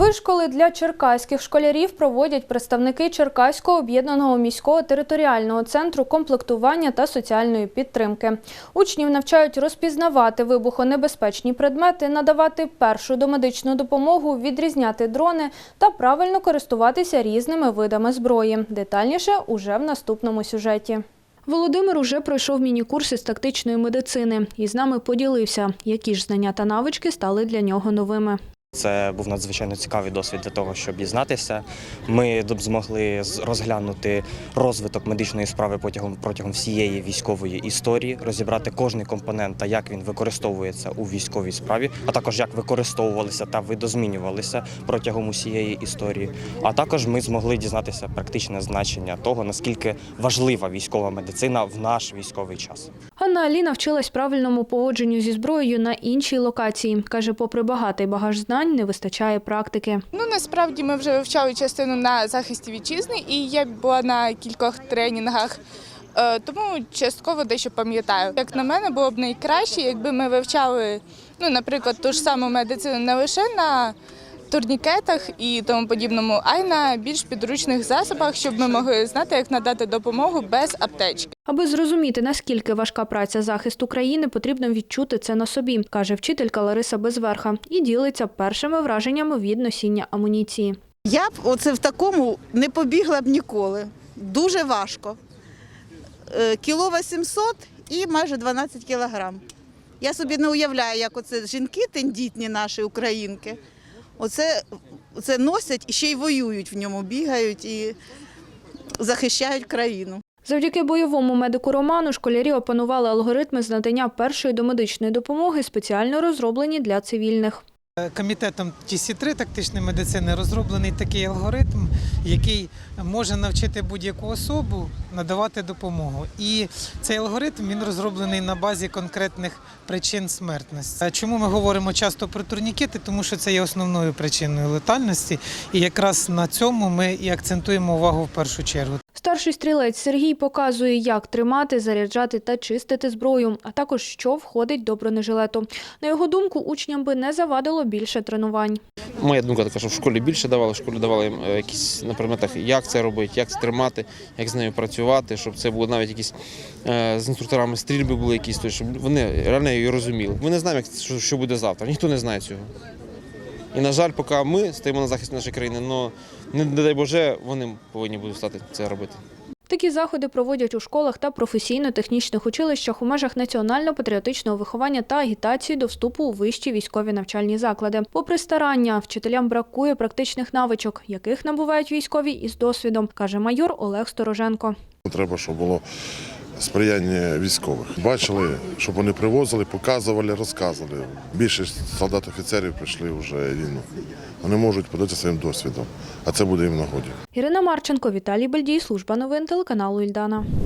Вишколи для черкаських школярів проводять представники Черкаського об'єднаного міського територіального центру комплектування та соціальної підтримки. Учнів навчають розпізнавати вибухонебезпечні предмети, надавати першу домедичну допомогу, відрізняти дрони та правильно користуватися різними видами зброї. Детальніше уже в наступному сюжеті. Володимир уже пройшов міні-курси з тактичної медицини і з нами поділився, які ж знання та навички стали для нього новими. Це був надзвичайно цікавий досвід для того, щоб дізнатися. Ми змогли розглянути розвиток медичної справи протягом протягом всієї військової історії, розібрати кожний компонент та як він використовується у військовій справі, а також як використовувалися та видозмінювалися протягом усієї історії. А також ми змогли дізнатися практичне значення того, наскільки важлива військова медицина в наш військовий час. Анна Аліна вчилась правильному поводженню зі зброєю на іншій локації. Каже, попри багатий багаж знань, не вистачає практики. Ну насправді ми вже вивчали частину на захисті вітчизни, і я була на кількох тренінгах. е, Тому частково дещо пам'ятаю. Як на мене, було б найкраще, якби ми вивчали, ну, наприклад, ту ж саму медицину не лише на турнікетах і тому подібному, а й на більш підручних засобах, щоб ми могли знати, як надати допомогу без аптечки. Аби зрозуміти, наскільки важка праця захисту країни, потрібно відчути це на собі, каже вчителька Лариса Безверха, і ділиться першими враженнями від носіння амуніції. Я б оце в такому не побігла б ніколи. Дуже важко. Е, Кіло 800 і майже 12 кілограм. Я собі не уявляю, як оце жінки тендітні наші українки. Оце, оце носять і ще й воюють в ньому, бігають і захищають країну. Завдяки бойовому медику Роману школярі опанували алгоритми з надання першої домедичної допомоги, спеціально розроблені для цивільних. Комітетом ТС-3 тактичної медицини розроблений такий алгоритм, який може навчити будь-яку особу надавати допомогу. І цей алгоритм він розроблений на базі конкретних причин смертності. Чому ми говоримо часто про турнікети? Тому що це є основною причиною летальності, і якраз на цьому ми і акцентуємо увагу в першу чергу. Старший стрілець Сергій показує, як тримати, заряджати та чистити зброю, а також що входить до бронежилету. На його думку, учням би не завадило більше тренувань. Моя думка така, що в школі більше давали, в школі давали їм е, якісь на предметах, як це робити, як це тримати, як з нею працювати, щоб це було навіть якісь е, з інструкторами стрільби були якісь, тобто, щоб вони реально її розуміли. Ми не знаємо, що буде завтра, ніхто не знає цього. І, на жаль, поки ми стоїмо на захисті нашої країни, але не, не дай Боже, вони повинні будуть стати це робити. Такі заходи проводять у школах та професійно-технічних училищах у межах національно-патріотичного виховання та агітації до вступу у вищі військові навчальні заклади. Попри старання, вчителям бракує практичних навичок, яких набувають військові із досвідом, каже майор Олег Стороженко. Треба, щоб було сприяння військових. Бачили, щоб вони привозили, показували, розказували. Більшість солдат офіцерів прийшли вже війну. Вони можуть подати своїм досвідом, а це буде їм нагоді. Ірина Марченко, Віталій Бельдій, служба новин телеканалу Ільдана.